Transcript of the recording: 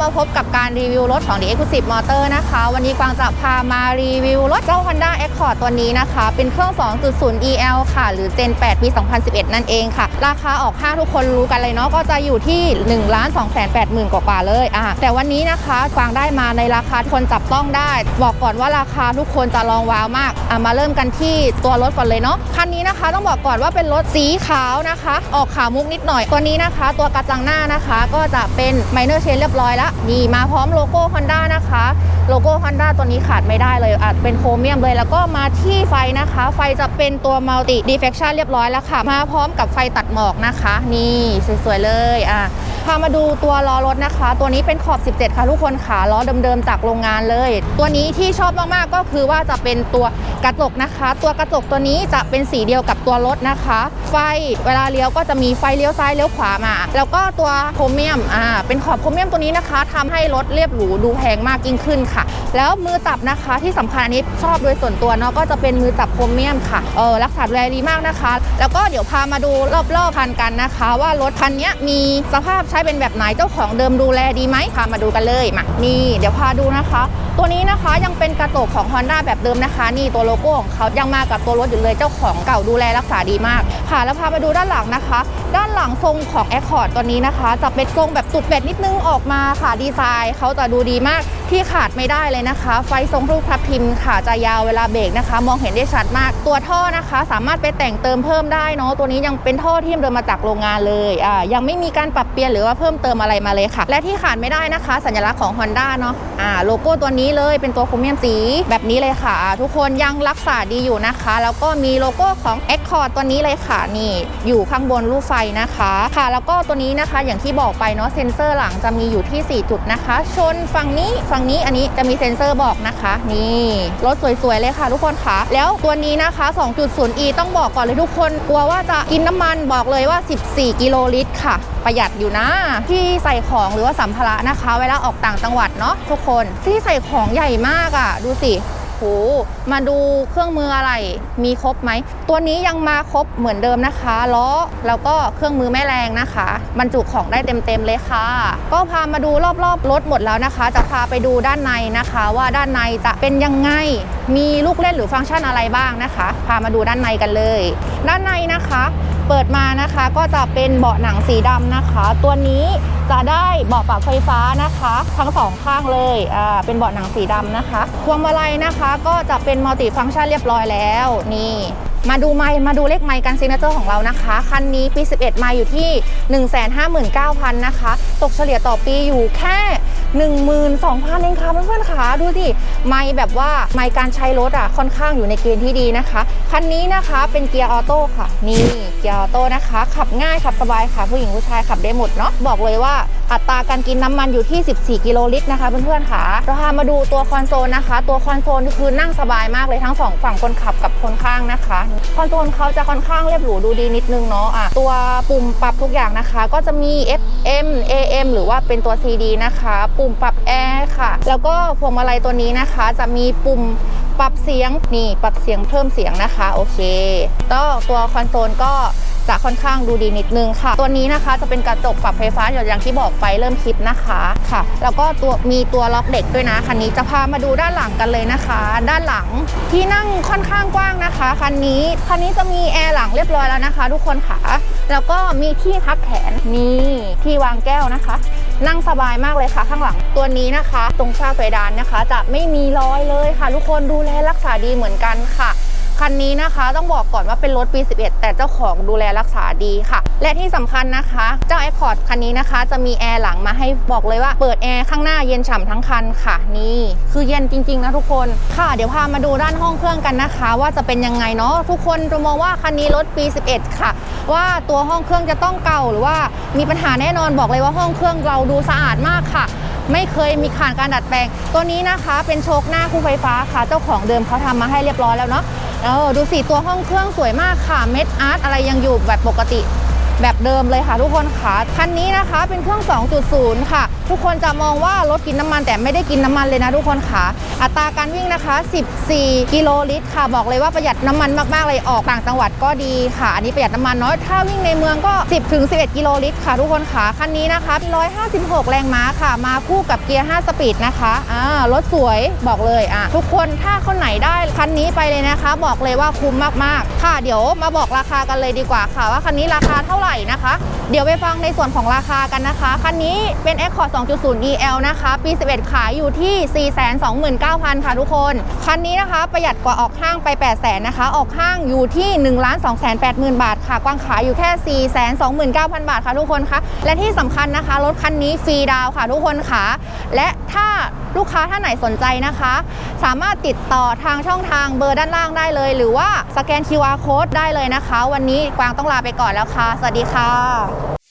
มาพบกับการรีวิวรถของ The Exclusive Motor นะคะ วันนี้กวางจะพามารีวิวรถเจ้า Honda Accord ตัวนี้นะคะ เป็นเครื่อง 2.0 EL ค่ะ หรือ Gen 8 ปี 2011 นั่นเองค่ะ ราคาออกห้าทุกคนรู้กันเลยเนาะ ก็จะอยู่ที่1 2 8 0 0 0 0 กว่าๆเลยอะแต่วันนี้นะคะ กวางได้มาในราคาที่คนจับต้องได้ บอกก่อนว่าราคาทุกคนจะลองว้าวมากอะมาเริ่มกันที่ตัวรถก่อนเลยเนาะ คันนี้นะคะต้องบอกก่อนว่าเป็นรถสีขาวนะคะ ออกขาวมุกนิดหน่อย ตัวนี้นะคะ ตัวกระจังหน้านะคะ ก็จะเป็นไมเนอร์เรียบร้อยแล้วนี่มาพร้อมโลโก้ Honda นะคะ โลโก้ Honda ตัวนี้ขาดไม่ได้เลยอาจเป็นโครเมียมเลย แล้วก็มาที่ไฟนะคะ ไฟจะเป็นตัว Multi Diffraction เรียบร้อยแล้วค่ะ มาพร้อมกับไฟตัดหมอกนะคะ นี่สวยๆเลยอะพามาดูตัวล้อรถนะคะ ตัวนี้เป็นขอบ 17 ค่ะทุกคนขาล้อเดิมๆจากโรงงานเลย ตัวนี้ที่ชอบมากๆก็คือว่าจะเป็นตัว กระจกนะคะ ตัวกระจกตัวนี้จะเป็นสีเดียวกับตัวรถนะคะ ไฟเวลาเลี้ยวก็จะมีไฟเลี้ยวซ้ายเลี้ยวขวามา แล้วก็ตัวโครเมียมอ่าเป็นขอบโครเมียมตัวนี้นะคะทำให้รถเรียบหรูดูแพงมากยิ่งขึ้นค่ะ แล้วมือจับนะคะที่สำคัญอันนี้ชอบโดยส่วนตัวเนาะก็จะเป็นมือจับโครเมียมค่ะเออรักษาดูแลดีมากนะคะ แล้วก็เดี๋ยวพามาดูรอบๆคันกันนะคะ ว่ารถคันนี้มีสภาพใช้เป็นแบบไหนเจ้าของเดิมดูแลดีไหมพามาดูกันเลยมานี่เดี๋ยวพาดูนะคะตัวนี้นะคะยังเป็นกระจกของ Honda แบบเดิมนะคะ นี่ตัวโลโก้ของเขายังมากับตัวรถอยู่เลยเจ้าของเก่าดูแลรักษาดีมาก ค่ะแล้วพามาดูด้านหลังนะคะ ด้านหลังทรงของ Accord ตัวนี้นะคะ จะเป็นทรงแบบตุดเป็ดนิดนึงออกมาค่ะดีไซน์เขาจะดูดีมากที่ขาดไม่ได้เลยนะคะ ไฟทรงรูปพับพิมพ์ค่ะจะยาวเวลาเบรกนะคะ มองเห็นได้ชัดมากตัวท่อนะคะ สามารถไปแต่งเติมเพิ่มได้เนาะตัวนี้ยังเป็นท่อที่เดินมาจากโรงงานเลยอ่ายังไม่มีการปรับเปลี่ยนหรือว่าเพิ่มเติมอะไรมาเลยค่ะ และที่ขาดไม่ได้นะคะ สัญลักษณ์ของ Honda เนาะอ่าโลโก้ตัวนี้เลยเป็นตัวโครเมียมสีแบบนี้เลยค่ะ ทุกคนยังรักษาดีอยู่นะคะ แล้วก็มีโลโก้ของ Accord ตัวนี้เลยค่ะนี่อยู่ข้างบนรูปไฟนะคะค่ะ แล้วก็ตัวนี้นะคะอย่างที่บอกไปเนาะเซ็นเซอร์หลังจะมีอยู่ที่ 4 จุดนะคะ ชนฝั่งนี้ฝั่งนี้อันนี้จะมีเซ็นเซอร์บอกนะคะ นี่รถสวยๆเลยค่ะ ทุกคนค่ะ แล้วตัวนี้นะคะ 2.0e ต้องบอกก่อนเลยทุกคน กลัวว่าจะกินน้ำมันบอกเลยว่า 14 กิโลลิตรค่ะ ประหยัดอยู่นะ ที่ใส่ของหรือว่าสัมภาระนะคะ เวลาออกต่างจังหวัดเนาะทุกคนที่ใส่ของใหญ่มากอะ่ะ ดูสิ หมาดูเครื่องมืออะไร มีครบไหม ตัวนี้ยังมาครบเหมือนเดิมนะคะล้อแล้วก็เครื่องมือแม่แรงนะคะ บรรจุของได้เต็มๆเลยค่ะ ก็พามาดูรอบๆรถหมดแล้วนะคะ จะพาไปดูด้านในนะคะ ว่าด้านในจะเป็นยังไง มีลูกเล่นหรือฟังก์ชันอะไรบ้างนะคะ พามาดูด้านในกันเลย ด้านในนะคะเปิดมานะคะก็จะเป็นเบาะหนังสีดำนะคะ ตัวนี้จะได้เบาะปรับไฟฟ้านะคะ ทั้งสองข้างเลยอ่าเป็นเบาะหนังสีดำนะคะพวงมาลัยนะคะก็จะเป็นมัลติฟังก์ชันเรียบร้อยแล้ว นี่มาดูไม้มาดูเลขไมค์กันซิกเนเจอร์ของเรานะคะ คันนี้ปี 11 ไมค์อยู่ที่ 159,000 นะคะ ตกเฉลี่ยต่อปีอยู่แค่ 12,000เองค่ะเพื่อนๆค่ะดูสิไมค์แบบว่าไมค์การใช้รถอะค่อนข้างอยู่ในเกณฑ์ที่ดีนะคะ คันนี้นะคะเป็นเกียร์ออโต้ค่ะ นี่เกียร์ออโต้นะคะ ขับง่ายขับสบายค่ะ ผู้หญิงผู้ชายขับได้หมดเนาะบอกเลยว่าอัตราการกินน้ำมันอยู่ที่ 14 กิโลลิตรนะคะเพื่อนๆค่ะเราพามาดูตัวคอนโซลนะคะ ตัวคอนโซลคือนั่งสบายมากเลยทั้งสองฝั่งคนขับกับคนข้างนะคะ คอนโซลเขาจะค่อนข้างเรียบหรูดูดีนิดนึงเนาะอะตัวปุ่มปรับทุกอย่างนะคะ ก็จะมี FM AM หรือว่าเป็นตัว CD นะคะปุุ่มปรับแอร์ค่ะ แล้วก็พวงมาลัยตัวนี้นะคะ จะมีปุ่มปรับเสียงนี่ปรับเสียงเพิ่มเสียงนะคะโอเคก็ตัวคอนโซลก็จะค่อนข้างดูดีนิดนึงค่ะ ตัวนี้นะคะจะเป็นกระจกปรับไฟฟ้าอย่างที่บอกไปเริ่มคลิปนะคะค่ะ แล้วก็ตัวมีตัวล็อกเด็กด้วยนะคันนี้จะพามาดูด้านหลังกันเลยนะคะ ด้านหลังที่นั่งค่อนข้างกว้างนะคะคันนี้คันนี้จะมีแอร์หลังเรียบร้อยแล้วนะคะ ทุกคนค่ะแล้วก็มีที่พักแขนนี่ที่วางแก้วนะคะ นั่งสบายมากเลยค่ะข้างหลังตัวนี้นะคะ ตรงฝ้าเพดานนะคะ จะไม่มีรอยเลยค่ะ ทุกคนดูแลรักษาดีเหมือนกันค่ะ คันนี้นะคะ ต้องบอกก่อนว่าเป็นรถปี 11 แต่เจ้าของดูแลรักษาดีค่ะ และที่สำคัญนะคะ เจ้า Accord คันนี้นะคะ จะมีแอร์หลังมาให้บอกเลยว่าเปิดแอร์ข้างหน้าเย็นฉ่ำทั้งคันค่ะ นี่คือเย็นจริงๆนะทุกคนค่ะ เดี๋ยวพามาดูด้านห้องเครื่องกันนะคะ ว่าจะเป็นยังไงเนาะทุกคนจะมองว่าคันนี้รถปี 11 ค่ะ ว่าตัวห้องเครื่องจะต้องเก่าหรือว่ามีปัญหาแน่นอนบอกเลยว่าห้องเครื่องเราดูสะอาดมากค่ะไม่เคยมีผ่านการดัดแปลง ตัวนี้นะคะเป็นโชคหน้าคู่ไฟฟ้าค่ะ เจ้าของเดิมเขาทำมาให้เรียบร้อยแล้วเนาะ เออดูสิตัวห้องเครื่องสวยมากค่ะเม็ดอาร์ตอะไรยังอยู่แบบปกติแบบเดิมเลยค่ะทุกคนค่ะคันนี้นะคะเป็นเครื่อง 2.0 ค่ะ ทุกคนจะมองว่ารถกินน้ำมันแต่ไม่ได้กินน้ำมันเลยนะทุกคนค่ะ อัตราการวิ่งนะคะ 14 กิโลลิตรค่ะ บอกเลยว่าประหยัดน้ำมันมากๆเลยออกต่างจังหวัดก็ดีค่ะ อันนี้ประหยัดน้ำมันน้อยถ้าวิ่งในเมืองก็ 10ถึง11 กิโลลิตรค่ะ ทุกคนค่ะคันนี้นะคะ 156 แรงม้าค่ะ มาคู่กับเกียร์ 5 สปีดนะคะอ่ารถสวยบอกเลยอะทุกคนถ้าคนไหนได้คันนี้ไปเลยนะคะ บอกเลยว่าคุ้มมากๆ ค่ะ เดี๋ยวมาบอกราคากันเลยดีกว่าค่ะ ว่าคันนี้ราคาเท่าไหร่นะคะ เดี๋ยวไปฟังในส่วนของราคากันนะคะคันนี้เป็น Accord 2.0 EL นะคะ ปี 11 ขายอยู่ที่ 429,000 9,000 ค่ะทุกคน คันนี้นะคะประหยัดกว่าออกห้างไป 800,000นะคะ ออกห้างอยู่ที่ 1 2 8 0 0 0 บาทค่ะ กวางขายอยู่แค่ 429,000 บาทค่ะทุกคนคะ และที่สำคัญนะคะ รถคันนี้ฟรีดาวค่ะทุกคนค่ะ และถ้าลูกค้าท่านไหนสนใจนะคะ สามารถติดต่อทางช่องทางเบอร์ด้านล่างได้เลย หรือว่าสแกน QR code ได้เลยนะคะ วันนี้กวางต้องลาไปก่อนแล้วค่ะ สวัสดีค่ะ